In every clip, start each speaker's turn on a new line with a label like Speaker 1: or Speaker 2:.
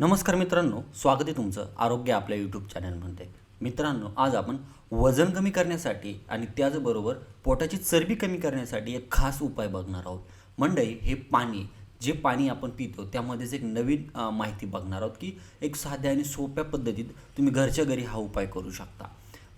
Speaker 1: नमस्कार मित्रांनो स्वागत आहे तुमचं आरोग्य आपल्या यूट्यूब चॅनलमध्ये मित्रांनो आज आपण वजन कमी करण्यासाठी आणि त्याचबरोबर पोटाची चरबी कमी करण्यासाठी एक खास उपाय बघणार आहोत. मंडई हे पाणी जे पाणी आपण पितो त्यामध्येच एक नवीन माहिती बघणार आहोत की एक साध्या आणि सोप्या पद्धतीत तुम्ही घरच्या घरी हा उपाय करू शकता.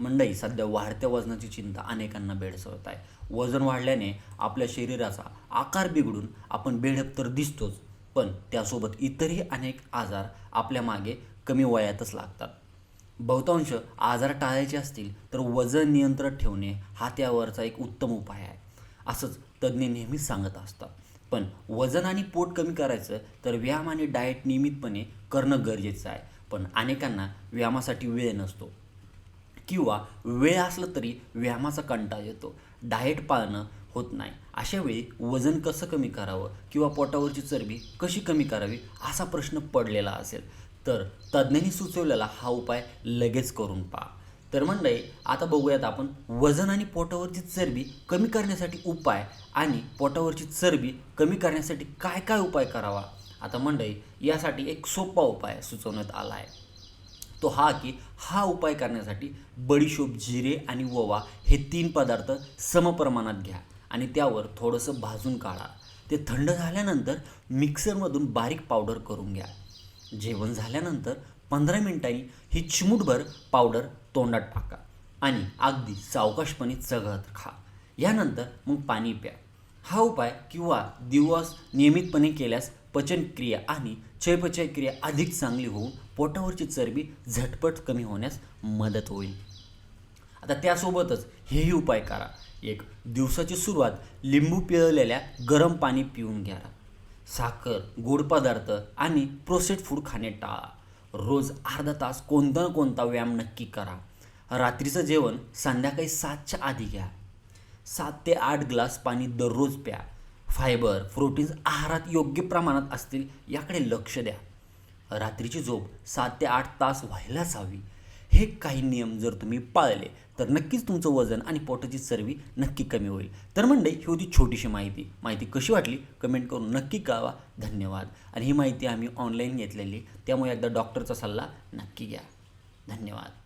Speaker 1: मंडई सध्या वाढत्या वजनाची चिंता अनेकांना भेडसवत आहे. वजन वाढल्याने आपल्या शरीराचा आकार बिघडून आपण बेडप तर दिसतोच पण त्यासोबत इतरही अनेक आजार आपल्या मागे कमी वयातच लागतात. बहुतांश आजार टाळायचे असतील तर वजन नियंत्रण ठेवणे हा त्यावरचा एक उत्तम उपाय आहे. असंच तज्ज्ञ नेहमीच सांगत असतात. पण वजन आणि पोट कमी करायचं तर व्यायाम आणि डाएट नियमितपणे करणं गरजेचं आहे. पण अनेकांना व्यायामासाठी वेळ नसतो. किंवा वेळ असलं तरी व्यायामाचा कंटाळ येतो. डाएट पाळणं होत नाही. अशा वेळी वजन कसं कमी करावं किंवा पोटावरची चरबी कशी कमी करावी असा प्रश्न पडलेला असेल. तर तज्ज्ञांनी सुचवलेला हा उपाय लगेच करून पहा. तर मंडळी आता बघूयात आपण वजन आणि पोटावरची चरबी कमी करण्यासाठी उपाय आणि पोटावरची चरबी कमी करण्यासाठी काय काय उपाय करावा? आता मंडळी यासाठी एक सोपा उपाय सुचवण्यात आला आहे. तो हा की हा उपाय करण्यासाठी बडीशोप जिरे आणि ओवा हे तीन पदार्थ समप्रमाणात घ्या आणि त्यावर थोडंसं भाजून काढा. ते थंड झाल्यानंतर मिक्सरमधून बारीक पावडर करून घ्या. जेवण झाल्यानंतर पंधरा मिनिटांनी ही चिमूटभर पावडर तोंडात टाका आणि अगदी सावकाशपणे चघळत खा. यानंतर मग पाणी प्या. हा उपाय किंवा दिवस नियमितपणे केल्यास पचनक्रिया आणि चयपचय क्रिया अधिक चांगली होऊन पोटावरची चरबी झटपट कमी होण्यास मदत होईल. आता त्यासोबतच हेही उपाय करा. एक दिवसाची सुरुवात लिंबू पिळलेल्या गरम पाणी पिऊन घ्या. साखर गोड पदार्थ आणि प्रोसेस्ड फूड खाणे टाळा. रोज अर्धा तास कोणता ना कोणता व्यायाम नक्की करा. रात्रीचं जेवण संध्याकाळी सातच्या आधी घ्या. सात ते आठ ग्लास पाणी दररोज प्या. फायबर प्रोटीन्स आहारात योग्य प्रमाणात असतील याकडे लक्ष द्या. रात्रीची झोप सात ते आठ तास व्हायलाच हवी हे काही नियम जर तुम्ही पाळले तर नक्कीच तुमचं वजन आणि पोटाची चरबी नक्की कमी होईल. तर मंडळी ही होती छोटीशी माहिती. माहिती कशी वाटली? कमेंट करून नक्की कळवा. धन्यवाद. आणि ही माहिती आम्ही ऑनलाईन घेतलेली त्यामुळे एकदा डॉक्टरचा सल्ला नक्की घ्या. धन्यवाद.